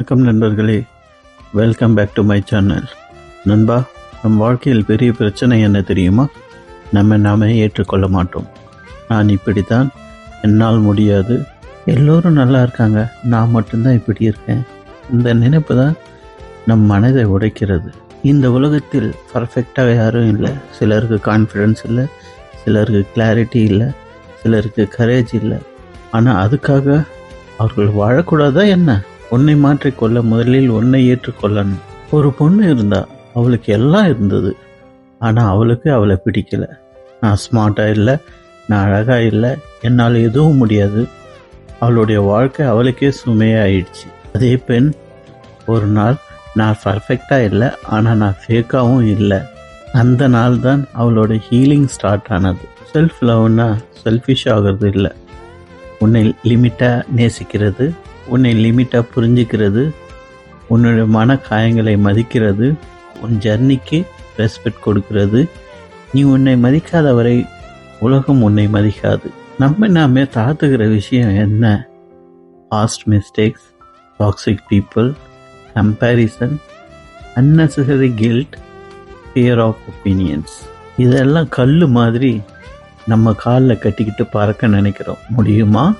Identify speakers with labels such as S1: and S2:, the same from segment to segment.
S1: வணக்கம் நண்பர்களே. Welcome back to my channel நண்பா நம் வாழ்க்கையில் பெரிய பிரச்சனை என்ன தெரியுமா? நம்ம நாமே ஏற்றுக்கொள்ள மாட்டோம். நான் இப்படித்தான். என்னால் முடியாது. எல்லோரும் நல்லா இருக்காங்க. நான் மட்டும்தான் இப்படி இருக்கேன். இந்த நினைப்பு தான் நம் மனதை உடைக்கிறது. இந்த உலகத்தில் பர்ஃபெக்டாக யாரும் இல்லை. சிலருக்கு கான்ஃபிடென்ஸ் இல்லை. சிலருக்கு கிளாரிட்டி இல்லை. சிலருக்கு கரேஜ் இல்லை. ஆனால் அதுக்காக அவர்கள் வாழக்கூடாதா என்ன? உன்னை மாற்றிக்கொள்ள முதலில் உன்னை ஏற்றுக்கொள்ளணும். ஒரு பொண்ணு இருந்தா அவளுக்கு எல்லாம் இருந்தது. ஆனால் அவளுக்கு அவளை பிடிக்கல. நான் ஸ்மார்ட்டாக இல்லை நான் அழகாக இல்லை என்னால் எதுவும் முடியாது. அவளுடைய வாழ்க்கை அவளுக்கே சுமையாயிடுச்சு. அதே பெண் ஒரு நாள் நான் பர்ஃபெக்டாக இல்லை ஆனால் நான் ஃபேக்காகவும் இல்லை. அந்த நாள் தான் அவளோட ஹீலிங் ஸ்டார்ட் ஆனது. செல்ஃப் லவ்னா செல்ஃபிஷ் ஆகிறது இல்லை. உன்னை லிமிட்டாக நேசிக்கிறது உன்னை லிமிட்டாக புரிஞ்சுக்கிறது உன்னுடைய மன காயங்களை மதிக்கிறது உன் ஜர்னிக்கு ரெஸ்பெக்ட் கொடுக்கிறது. நீ உன்னை மதிக்காத வரை உலகம் உன்னை மதிக்காது. நம்ம நாமே தாத்துக்கிற விஷயம் என்ன? Past mistakes toxic people comparison unnecessary guilt fear of opinions இதெல்லாம் கல் மாதிரி நம்ம காலில் கட்டிக்கிட்டு பறக்க நினைக்கிறோம். முடியுமா?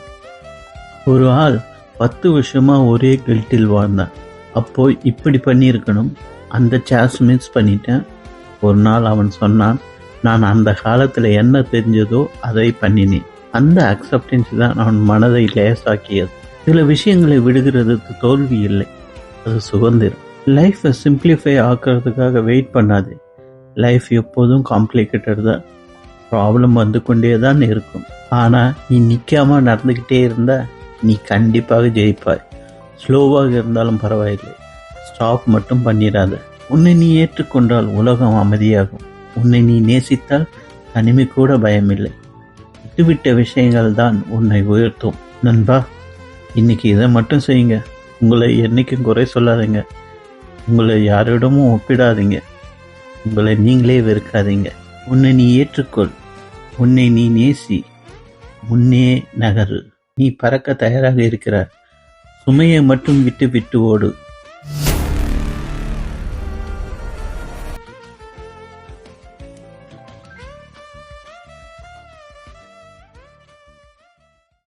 S1: ஒரு ஆள் பத்து வருஷமாக ஒரே கில்ட்டில் வாழ்ந்தான். அப்போது இப்படி பண்ணியிருக்கணும். அந்த சான்ஸ் மிஸ் பண்ணிட்டேன். ஒரு நாள் அவன் சொன்னான் நான் அந்த காலத்தில் என்ன தெரிஞ்சதோ அதை பண்ணினேன். அந்த அக்செப்டன்ஸ் தான் அவன் மனதை லேசாக்கியது. சில விஷயங்களை விடுகிறதுக்கு தோல்வி இல்லை. அது சுதந்திரம். லைஃப்பை சிம்பிளிஃபை ஆக்கிறதுக்காக வெயிட் பண்ணாதே. லைஃப் எப்போதும் காம்ப்ளிகேட்டட் தான். ப்ராப்ளம் வந்து கொண்டே தான் இருக்கும். ஆனால் நீ நிற்காம நடந்துக்கிட்டே இருந்தால் நீ கண்டிப்பாக ஜெயிப்பாய். ஸ்லோவாக இருந்தாலும் பரவாயில்லை. ஸ்டாப் மட்டும் பண்ணிடாத உன்னை நீ ஏற்றுக்கொண்டால் உலகம் அமைதியாகும். உன்னை நீ நேசித்தால் தனிமை கூட பயமில்லை. விட்டுவிட்ட விஷயங்கள் தான் உன்னை உயர்த்தும். நண்பா இன்னைக்கு இதை மட்டும் செய்யுங்க. உங்களை என்றைக்கும் குறை சொல்லாதீங்க. உங்களை யாரிடமும் ஒப்பிடாதீங்க. உங்களை நீங்களே வெறுக்காதீங்க. உன்னை நீ ஏற்றுக்கொள். உன்னை நீ நேசி. முன்னே நகரு. நீ பறக்க தயாராக இருக்கிறார் சுமையை மட்டும் விட்டு விட்டு ஓடு.